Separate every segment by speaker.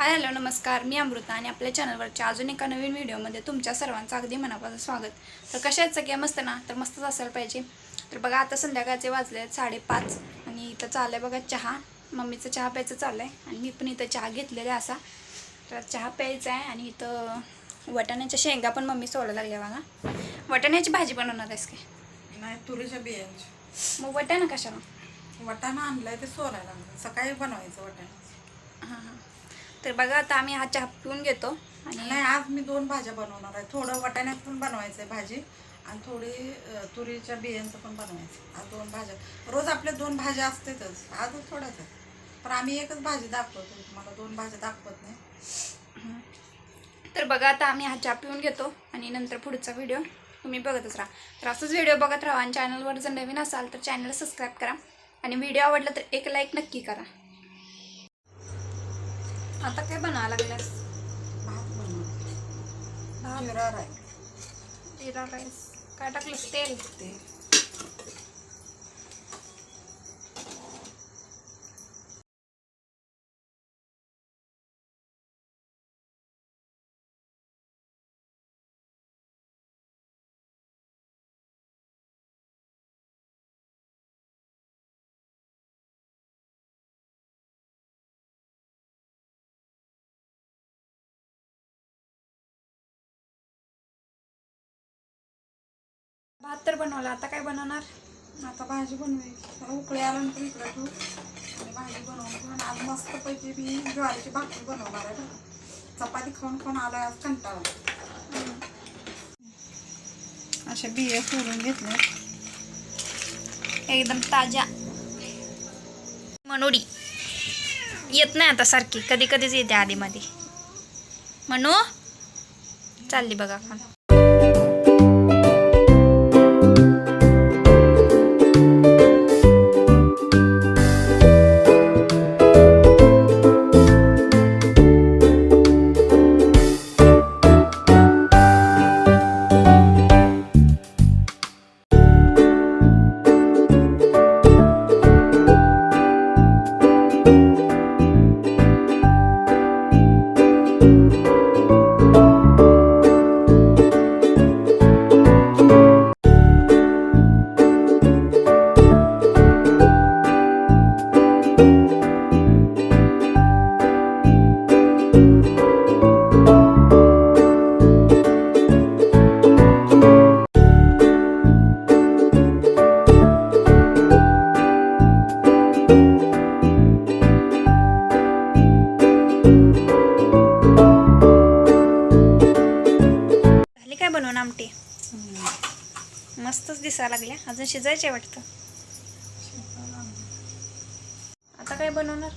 Speaker 1: Hi hello नमस्कार. मी अमृता आणि आपल्या चॅनलवरच्या अजून एका नवीन व्हिडिओमध्ये तुमच्या सर्वांचं अगदी मनापासून स्वागत. तर कशा आहेत सगळ्या मस्त ना? तर मस्तच असायला पाहिजे. तर बघा आता संध्याकाळचे वाजले आहेत साडेपाच आणि इथं चाललं आहे बघा चहा. मम्मीचं चहा प्यायचं चाललं आहे आणि मी पण इथं चहा घेतलेला असा. तर चहा प्यायचा आहे आणि इथं वटाण्याच्या शेंगा पण मम्मी सोडायला लागल्या बघा. वटाण्याची भाजी बनवणार आहेस काय
Speaker 2: नाही तुरीच्या बियांची.
Speaker 1: मग वटाणा कशाला?
Speaker 2: वाटाणा आणलाय ते सोलायला लागलं. सकाळी बनवायचं वाटाणा
Speaker 1: हां हां. तर बघा आता आम्ही हा चहा पिऊन घेतो. आणि
Speaker 2: नाही आज मी दोन भाज्या बनवणार आहे. थोडं वाटाण्यात पण बनवायचं आहे भाजी आणि थोडी तुरीच्या बियांचं पण बनवायचं आज दोन भाज्या. रोज आपल्या दोन भाज्या असतातच. आज थोड्याच आहेत. पण आम्ही एकच भाजी दाखवतो. तुम्हाला दोन भाज्या दाखवत नाही.
Speaker 1: तर बघा आता आम्ही हा चहा पिऊन घेतो आणि नंतर पुढचा व्हिडिओ तुम्ही बघतच राहा. तर असंच व्हिडिओ बघत राहा आणि चॅनलवर जर नवीन असाल तर चॅनल सबस्क्राईब करा. आणि व्हिडिओ आवडला तर एक लाईक नक्की करा. आता काय बनावं लागल्यास?
Speaker 2: भात बनवतो
Speaker 1: भात?
Speaker 2: जिरा राईस.
Speaker 1: जिरा राईस. काय टाकलंस? तेल?
Speaker 2: ते
Speaker 1: भात तर बनवला. आता काय बनवणार?
Speaker 2: आता भाजी बनवायची उकळी आल्यानंतर इकडं ठेवू. आणि भाजी बनवून आज आज मस्तपैकी मी ज्वारीची भाकरी बनवणार आहे चपाती खाऊन खाऊन आलाय आज कंटाळा. अशा बिया सोडून घेतल्या.
Speaker 1: एकदम ताज्या. मनोडी. येत नाही आता सारखी. कधी कधीच येते आधीमध्ये. म्हणू चालली बघा मस्तच दिसायला लागल्या. अजून शिजायचे वाटतं. आता काय बनवणार?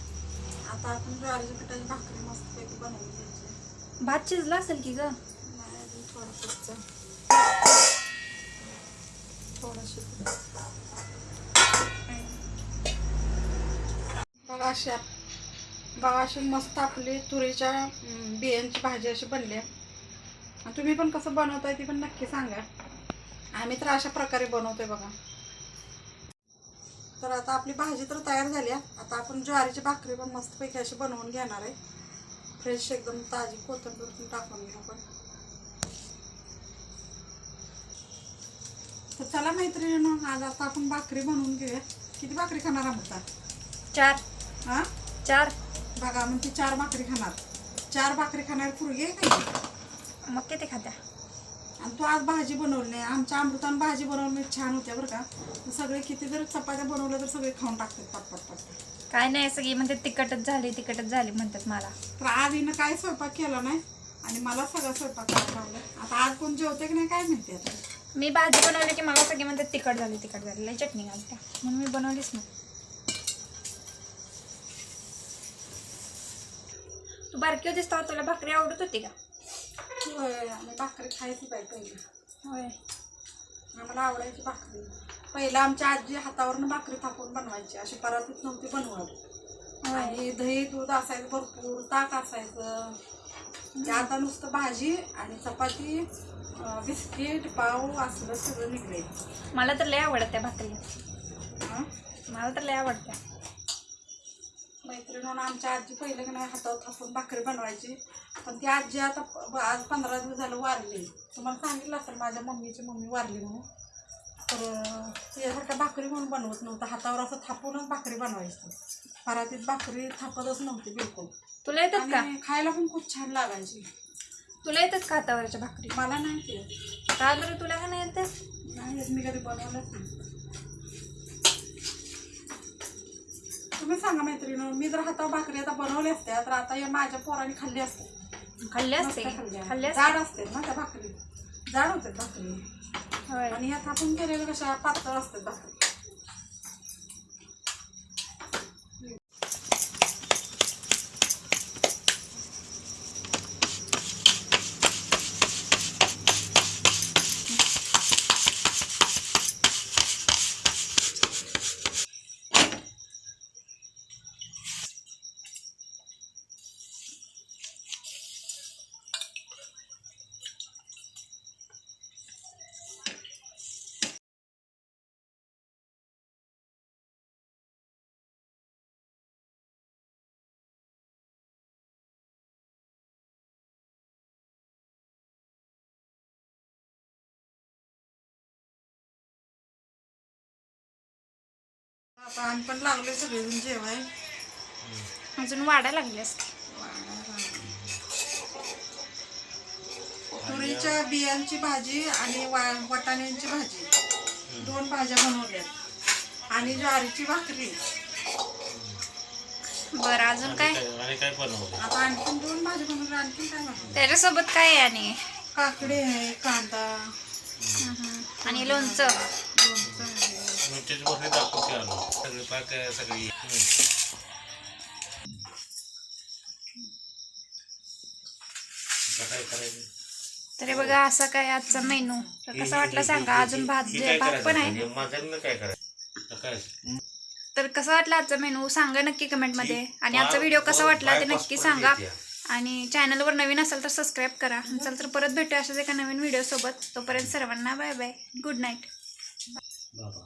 Speaker 2: आता आपण ज्वारीच्या पिठाची भाकरी मस्तपैकी बनवून घ्यायची.
Speaker 1: भात शिजला असेल की ग?
Speaker 2: बघा अशी बघा अशी मस्त आपली तुरीच्या बियांची भाजी अशी बनली आहे. तुम्ही पण कसं बनवताय ती पण नक्की सांगा. आम्ही तर अशा प्रकारे बनवतोय बघा. तर आता आपली भाजी तर तयार झाली आहे. आता आपण ज्वारीची भाकरी पण मस्तपैकी अशी बनवून घेणार आहे. फ्रेश एकदम ताजी कोथिंबीर पण टाकून घेऊ आपण. तर चला मैत्रिणींनो आज आता आपण भाकरी बनवून घेऊया. किती भाकरी खाणार आमचा
Speaker 1: चार.
Speaker 2: हा?
Speaker 1: चार.
Speaker 2: बघा मग ती चार भाकरी खाणार. चार भाकरी खाणार पुरगी आहे का
Speaker 1: मग किती खात्या?
Speaker 2: आणि तू आज भाजी बनवली नाही. आमच्या अमृतानं भाजी बनवली छान होत्या बरं का. सगळे किती जर चपात्या बनवल्या तर सगळे खाऊन टाकतात पट पट पट
Speaker 1: काय नाही सगळी म्हणते तिखटच झाली तिखटच झाली म्हणतात मला.
Speaker 2: तर आज हिनं काय स्वयंपाक केला नाही आणि मला सगळा स्वयंपाक करायला लावला. आता आज कोण जेवते की नाही काय माहिती आता.
Speaker 1: मी भाजी बनवली की मला सगळी म्हणतात तिखट झाली तिखट झाली. लई चटणी घालते म्हणून मी बनवलीच नाही. तू बारकी होतीस तेव्हा तुला भाकरी आवडत होती का?
Speaker 2: होय आम्ही भाकरी खायची पाहिजे पहिली.
Speaker 1: होय.
Speaker 2: आम्हाला आवडायची भाकरी. पहिला आमच्या आजी हातावरनं भाकरी थापून बनवायची. अशी परातीत नव्हती बनवत. आणि दही दूध असायचं भरपूर ताक असायचं. ते आता नुसतं भाजी आणि चपाती बिस्किट पाव असलं सगळं निघले
Speaker 1: मला तर लय आवडत्या भाकरी? मला तर लय आवडत्या.
Speaker 2: मैत्रिणीनं आमच्या आजी पहिले की नाही हातावर थापून भाकरी बनवायची. पण ती आजी आता आज पंधरा दिवस झालं वारली. तुम्हाला सांगितलं असेल माझ्या मम्मीची मम्मी वारली म्हणून. तर अं, तिच्यासारख्या भाकरी म्हणून बनवत नव्हतं. हातावर असं थापूनच भाकरी बनवायची. परातीत भाकरी थापतच नव्हती बिलकुल.
Speaker 1: तुला येतात का?
Speaker 2: खायला पण खूप छान लागायची.
Speaker 1: तुला येतात का हातावरच्या भाकरी?
Speaker 2: मला नाही
Speaker 1: का बरं? तुला का नाही येतं
Speaker 2: नाही मी कधी बनवलंच नाही. तुम्ही सांगा मैत्रिणी मी जर हातावर भाकरी आता बनवली असत्या तर आता या माझ्या पोराने खाल्ली असते
Speaker 1: खाल्ले असते. खाल्ले असते
Speaker 2: जाड असते ना त्या भाकरी? जाड होते भाकरी.
Speaker 1: होय.
Speaker 2: आणि ह्या थापून केलेल्या कशा पातळ असतात भाकरी. आता आम्ही पण लागले सगळेजण जेवाय.
Speaker 1: अजून वाढायला लागले असते
Speaker 2: तुरीच्या बियांची भाजी आणि वा- वाटाण्यांची भाजी. दोन भाज्या बनवल्यात. आणि ज्वारीची भाकरी.
Speaker 1: बरं अजून काय?
Speaker 3: आणि काय बनवलं
Speaker 2: आता आणखीन दोन भाज्या बनवल्या आणखीन काय बनवलं
Speaker 1: त्याच्यासोबत काय आहे आणि?
Speaker 2: काकडी आहे कांदा.
Speaker 1: आणि लोणचं?
Speaker 2: लोणचं. आहे
Speaker 3: मिरचीची भाकरी दाखवून ते आलो सगळी पाक सगळी काय करायचं?
Speaker 1: तर हे बघा असा काय आजचा मेनू. तर कसं वाटलं सांगा? अजून भात जे भात पण आहे.
Speaker 3: माझ्यानं काय करायचं? आता काय?
Speaker 1: तर कसं वाटलं आजचा मेनू? सांगा नक्की कमेंटमध्ये. आणि आजचा व्हिडिओ कसा वाटला ते नक्की सांगा. आणि चॅनलवर नवीन असेल तर सबस्क्राईब करा. चल तर परत भेटूया अशाच एका नवीन व्हिडिओ सोबत. तोपर्यंत सर्वांना बाय बाय गुड नाईट
Speaker 3: बाबा.